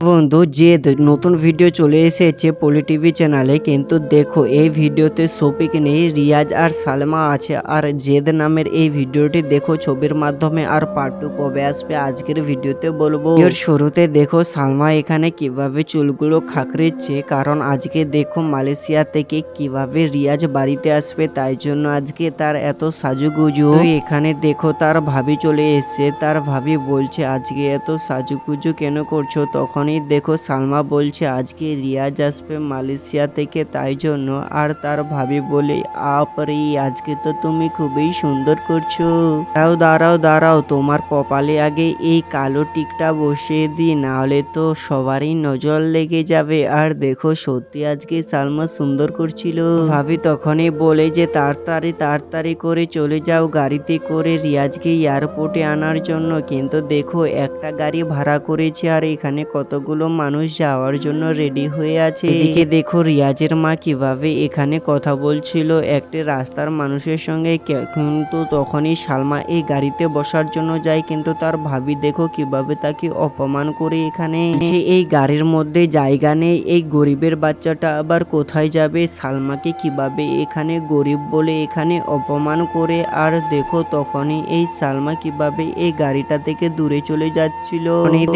বন্ধু, যে নতুন ভিডিও চলে এসেছে পলি টিভি চ্যানেলে কিন্তু দেখো, এই ভিডিওতে শফিক নেই, রিয়াজ আর সালমা আছে। আর জেদ নামের এই ভিডিওটি দেখো, ছবির মাধ্যমে আর পার্ট টু কবে আসবে আজকের ভিডিওতে বলব। এর শুরুতে দেখো, সালমা এখানে কীভাবে চুলগুলো খাকড়িচ্ছে কারণ আজকে দেখো মালয়েশিয়া থেকে কীভাবে রিয়াজ বাড়িতে আসবে, তাই জন্য আজকে তার এত সাজুগুজু। এখানে দেখো, তার ভাবি চলে এসেছে, তার ভাবি বলছে, আজকে এত সাজুগুজু কেন করছ? তখনই দেখো, সালমা বলছে, আজকে রিয়াজ আসবে মালয়েশিয়া থেকে, তাই জন্য আর তার ভাবি বলে আপরে আজকে তো তুমি খুবই সুন্দর করছ। দাঁড়াও দাঁড়াও দাঁড়াও, তোমার কপালে আগে এই কালো টিকটা বসিয়ে দিই, নাহলে তো সবারই নজর লেগে যাবে। আর দেখো, সত্যি আজকে সালমা সুন্দর করছিল। ভাবি তখনই বলে যে, তাড়াতাড়ি তাড়াতাড়ি করে চলে যাও, গাড়িতে করে রিয়াজকে এয়ারপোর্টে আনার জন্য। কিন্তু দেখো, একটা গাড়ি ভাড়া করেছে, আর এখানে কতগুলো মানুষ যাওয়ার জন্য রেডি হয়ে আছে? এদিকে দেখো, রিয়াজের মা কীভাবে এখানে কথা বলছিল। একটি রাস্তার মানুষের সঙ্গে কিন্তু তখনই সালমা এই গাড়িতে বসার জন্য যায়, কিন্তু তার ভাবি দেখো কীভাবে তাকে অপমান করে এখানে। সে এই গাড়ির মধ্যে জায়গা নেই, এই গরিবের বাচ্চাটা আবার কোথায় যাবে? সালমাকে কীভাবে এখানে গরিব বলে এখানে অপমান করে? আর দেখো, তখনই এই সালমা কীভাবে এই গাড়িটা থেকে দূরে চলে যাচ্ছিল?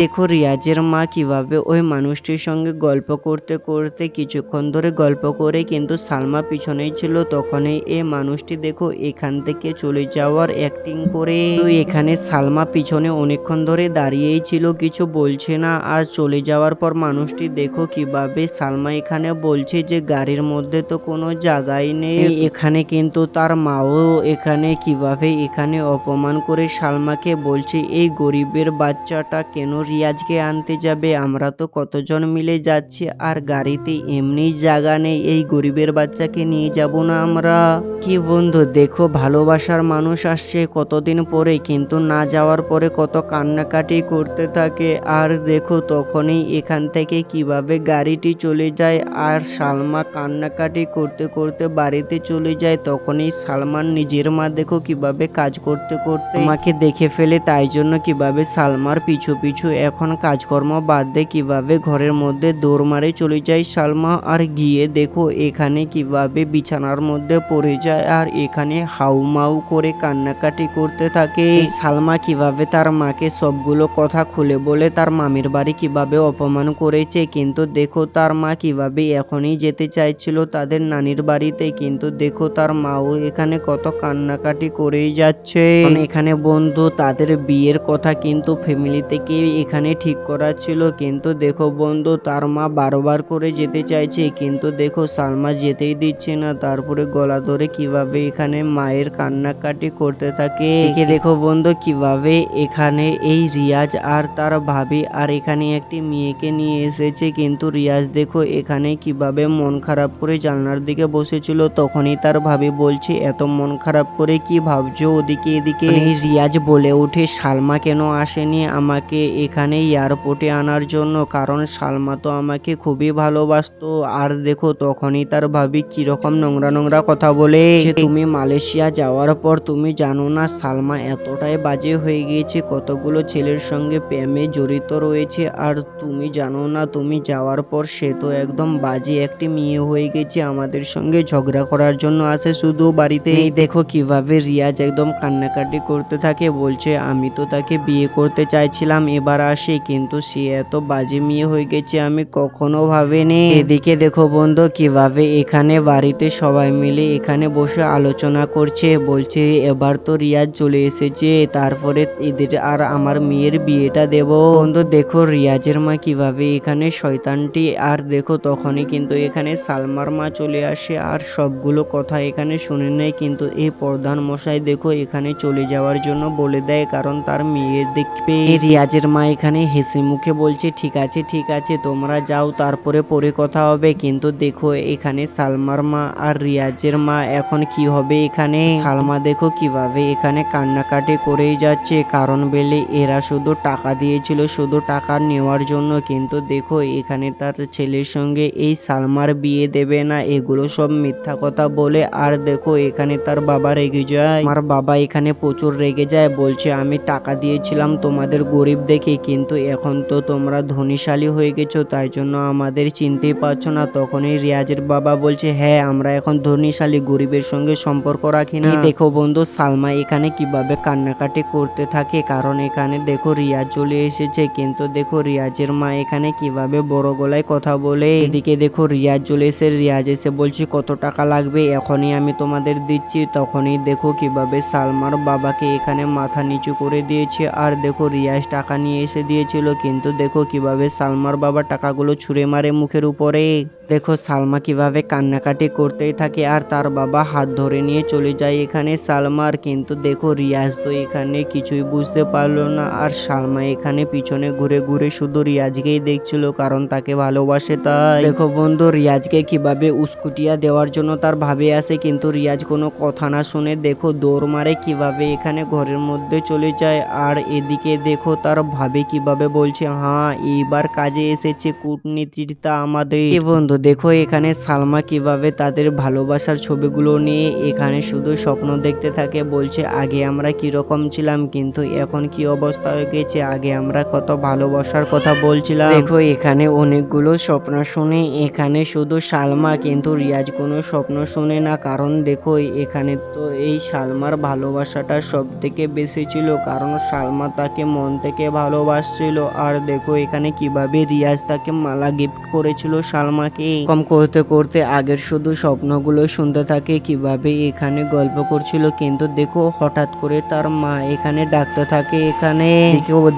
দেখো, রিয়াজের মা কীভাবে ওই মানুষটির সঙ্গে গল্প করতে করতে কিছুক্ষণ ধরে গল্প করে কিন্তু সালমা পিছনেই ছিল, তখনই এই মানুষটি দেখো এখান থেকে চলে যাওয়ার অ্যাক্টিং করে। এখানে সালমা পিছনে অনেকক্ষণ ধরে দাঁড়িয়েই ছিল, কিছু বলছে না। আর চলে যাওয়ার পর মানুষটি দেখো কীভাবে সালমা এখানে বলছে যে, গাড়ির মধ্যে তো কোনো জায়গাই নেই। এখানে কিন্তু তার মাও এখানে কীভাবে এখানে অপমান করে সালমাকে বলছে, এই গরিবের বাচ্চাটা কেন রিয়াজকে আনতে যাবে? আমরা তো কতজন মিলে যাচ্ছি আর গাড়িতে এমনি জায়গা নেই, এই গরিবের বাচ্চাকে নিয়ে যাব না আমরা। কি বন্ধু, দেখো ভালোবাসার মানুষ আসছে কতদিন পরে, কিন্তু না যাওয়ার পরে কত কান্নাকাটি করতে থাকে। আর দেখো তখনই এখান থেকে কীভাবে গাড়িটি চলে যায়, আর সালমা কান্নাকাটি করতে করতে বাড়িতে চলে যায়, তখনই সালমান নিজের মা দেখো কীভাবে কাজ করতে করতে মাকে দেখে ফেলে, তাই জন্য কীভাবে সালমার পিছু পিছু এখন কাজকর্ম বাদ দিয়ে কীভাবে ঘরের মধ্যে দৌড় মারে চলে যায় সালমা? আর গিয়ে দেখো এখানে কীভাবে বিছানার মধ্যে পড়ে যায় আর এখানে হাউমাউ করে কান্নাকাটি করতে থাকে। সালমা কীভাবে তার মাকে সবগুলো কথা খুলে বলে, তার মামির বাড়ি কীভাবে অপমান করেছে? কিন্তু দেখো তার মা কীভাবে এখনই যেতে চাইছিল তাদের নানির বাড়িতে। কিন্তু দেখো তার মাও এখানে কত কান্নাকাটি করেই যাচ্ছে। এখানে বন্ধু, তাদের বিয়ের কথা কিন্তু ফ্যামিলি থেকে এখানে ঠিক করা ছিল। কিন্তু দেখো বন্ধু, তার মা বারবার করে যেতে চাইছে, কিন্তু দেখো সালমা যেতেই দিচ্ছে না। তারপরে গলা ধরে কীভাবে এখানে মায়ের কান্নাকাটি করতে থাকে? একে দেখো বন্ধু, কীভাবে এখানে এই রিয়াজ আর তার ভাবি আর এখানে একটি মেয়েকে নিয়ে এসেছে। কিন্তু রিয়াজ দেখো এখানে কীভাবে মন খারাপ করে জানলার দিকে বসেছিল, তখনই তার ভাবি বলছে, এত মন খারাপ করে কি ভাবছ ওদিকে এদিকে? রিয়াজ বলে ওঠে, সালমা কেন আসেনি আমাকে এখানে এয়ারপোর্টে আনার জন্য, কারণ সালমা তো আমাকে খুবই ভালোবাসতো। আর দেখো, তখনই তার ভাবি কীরকম নোংরা নোংরা কথা বলে তুমি মালয়েশিয়া যাওয়ার পর তুমি জানো না সালমা এতটাই বাজে হয়ে গিয়েছে, কতগুলো ছেলের সঙ্গে প্রেমে জড়িত রয়েছে। আর তুমি জানো না, তুমি যাওয়ার পর সে তো একদম বাজে একটি মেয়ে হয়ে গেছে, আমাদের সঙ্গে ঝগড়া করার জন্য আসে শুধু বাড়িতে। দেখো কীভাবে রিয়াজ একদম কান্নাকাটি করতে থাকে, বলছে, আমি তো তাকে বিয়ে করতে চাইছিলাম, এবার আসে। কিন্তু সে এত বাজে মেয়ে হয়ে গেছে আমি কখনো ভাবিনি। এদিকে দেখো বন্ধু, কীভাবে এখানে বাড়িতে সবাই মিলে এখানে বসে আলোচনা করছে। বলছে, এবার তো রিয়াজ চলে এসেছে, তারপরে এদের আর আমার মেয়ের বিয়েটা দেব। বন্ধু, দেখো রিয়াজের মা কীভাবে এখানে শয়তানটি, আর দেখো তখনই কিন্তু এখানে সালমার মা চলে আসে, আর সবগুলো কথা এখানে শুনে নেয়। কিন্তু এই প্রধান মশাই দেখো এখানে চলে যাওয়ার জন্য বলে দেয়, কারণ তার মেয়ে দেখবে। রিয়াজের মা এখানে হেসে মুখে বলছে ঠিক আছে ঠিক আছে, তোমরা যাও, তারপরে পরে কথা হবে। কিন্তু দেখো, এখানে সালমার মা আর রিয়াজের মা, এখন কি হবে এখানে? সালমা দেখো কীভাবে এখানে কান্নাকাটি করেই যাচ্ছে। কারণ বেলে, এরা শুধু টাকা দিয়েছিল, শুধু টাকা নেওয়ার জন্য। কিন্তু দেখো, এখানে তার ছেলের সঙ্গে এই সালমার বিয়ে দেবে না। এগুলো সব মিথ্যা কথা বলে। আর দেখো, এখানে তার বাবা রেগে যায়। আমার বাবা এখানে প্রচুর রেগে যায়। বলছে, আমি টাকা দিয়েছিলাম তোমাদের গরিব দেখে, কিন্তু এখন তো তোমরা তোমরা ধনীশালী হয়ে গেছো, তাই জন্য আমাদের চিনতেই পারছ না। তখনই রিয়াজের বাবা বলছে হ্যাঁ আমরা এখন ধনীশালী, গরিবের সঙ্গে সম্পর্ক রাখি না। দেখো বন্ধু, সালমা এখানে কীভাবে কান্নাকাটি করতে থাকে, কারণ এখানে দেখো রিয়াজ চলে এসেছে, কিন্তু দেখো রিয়াজের মা এখানে কীভাবে বড় গলায় কথা বলে। এদিকে দেখো রিয়াজ চলে এসে, রিয়াজ এসে বলছে, কত টাকা লাগবে? এখনই আমি তোমাদের দিচ্ছি। তখনই দেখো কীভাবে সালমার বাবাকে এখানে মাথা নিচু করে দিয়েছে, আর দেখো রিয়াজ টাকা নিয়ে এসে দিয়েছিল, কিন্তু দেখো কীভাবে সালমার বাবা টাকাগুলো ছুঁড়ে মারে মুখের উপরে? দেখো, সালমা কীভাবে কান্নাকাটি করতেই থাকে আর তার বাবা হাত ধরে নিয়ে চলে যায় এখানে সালমার। কিন্তু দেখো, রিয়াজ তো এখানে কিছুই বুঝতে পারল না আর সালমা এখানে পিছনে ঘুরে ঘুরে শুধু রিয়াজকেই দেখছিল কারণ তাকে ভালোবাসে তাই। দেখো বন্ধু, রিয়াজকে কীভাবে উস্কুটিয়া দেওয়ার জন্য তার ভাবে আসে, কিন্তু রিয়াজ কোনো কথা না শুনে দেখো দৌড় মারে কীভাবে এখানে ঘরের মধ্যে চলে যায়। আর এদিকে দেখো তার ভাবে কীভাবে বলছে হ্যাঁ এইবার কাজে এসেছে কূটনীতিটা আমাদের। বন্ধু দেখো এখানে সালমা কীভাবে তাদের ভালোবাসার ছবিগুলো নিয়ে এখানে শুধু স্বপ্ন দেখতে থাকে, বলছে, আগে আমরা কীরকম ছিলাম, কিন্তু এখন কি অবস্থা হয়ে গেছে? আগে আমরা কত ভালোবাসার কথা বলছিলাম। দেখো, এখানে অনেকগুলো স্বপ্ন শুনে, এখানে শুধু সালমা, কিন্তু রিয়াজ কোনো স্বপ্ন শুনে না। কারণ দেখো, এখানে তো এই সালমার ভালোবাসাটা সব থেকে বেশি ছিল, কারণ সালমা তাকে মন থেকে ভালোবাসছিল। আর দেখো, এখানে কীভাবে রিয়াজ তাকে মালা গিফট করেছিল সালমাকে। কম করতে করতে আগের শুধু স্বপ্নগুলো শুনতে থাকে, কীভাবে এখানে গল্প করছিল। কিন্তু দেখো, হঠাৎ করে তার মা এখানে ডাকতে থাকে এখানে।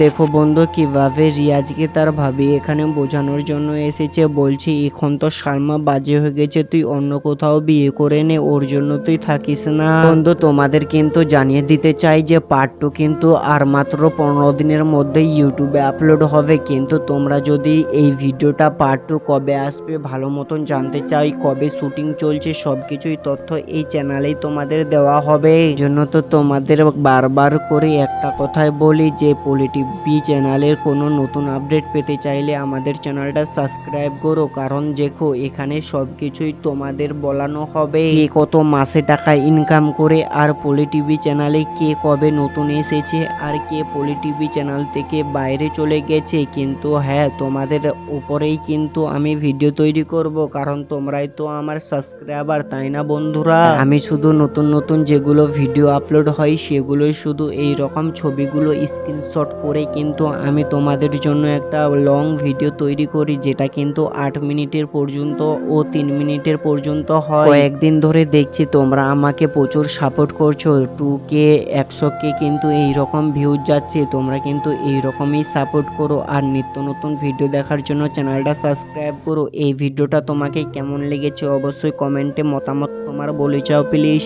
দেখো বন্ধু, কীভাবে রিয়াজকে তার ভাবি এখানে বোঝানোর জন্য এসেছে। বলছি, এখন তো সালমা বাজে হয়ে গেছে, তুই অন্য কোথাও বিয়ে করে নে, ওর জন্য তুই থাকিস না। বন্ধু, তোমাদের কিন্তু জানিয়ে দিতে চাই যে পার্ট টু কিন্তু আর মাত্র পনেরো দিনের মধ্যে ইউটিউবে আপলোড হবে। কিন্তু তোমরা যদি এই ভিডিওটা পার্ট টু কবে আসবে ভালো মতন জানতে চাই, কবে শুটিং চলছে সব কিছুই তথ্য এই চ্যানেলেই তোমাদের দেওয়া হবে। জন্য তো তোমাদের বারবার করে একটা কথাই বলি যে পলিটিভি চ্যানেলের কোনো নতুন আপডেট পেতে চাইলে আমাদের চ্যানেলটা সাবস্ক্রাইব করো, কারণ দেখো, এখানে সব কিছুই তোমাদের বলানো হবে। কে কত মাসে টাকা ইনকাম করে, আর পলি টিভি চ্যানেলে কে কবে নতুন এসেছে, আর কে পলি টিভি চ্যানেল থেকে বাইরে চলে গেছে, কিন্তু হ্যাঁ তোমাদের উপরেই কিন্তু আমি ভিডিও তৈরি করব, কারণ তোমরাই তো আমার সাবস্ক্রাইবার তাই না বন্ধুরা? আমি শুধু নতুন নতুন যেগুলো ভিডিও আপলোড হয়, সেগুলোই শুধু এই রকম ছবিগুলো স্ক্রিনশট করে কিন্তু আমি তোমাদের জন্য একটা লং ভিডিও তৈরি করি, যেটা কিন্তু আট মিনিটের পর্যন্ত ও তিন মিনিটের পর্যন্ত হয়। কয়েকদিন ধরে দেখছি তোমরা আমাকে প্রচুর সাপোর্ট করছ টু কে একশো কে কিন্তু এই রকম ভিউজ যাচ্ছে, তোমরা কিন্তু এই রকমই সাপোর্ট করো। আর নিত্য নতুন ভিডিও দেখার জন্য চ্যানেলটা সাবস্ক্রাইব করো। এই ভিডিওটা তোমাকে কেমন লেগেছে অবশ্যই কমেন্টে মতামত তোমার বলে যাও প্লিজ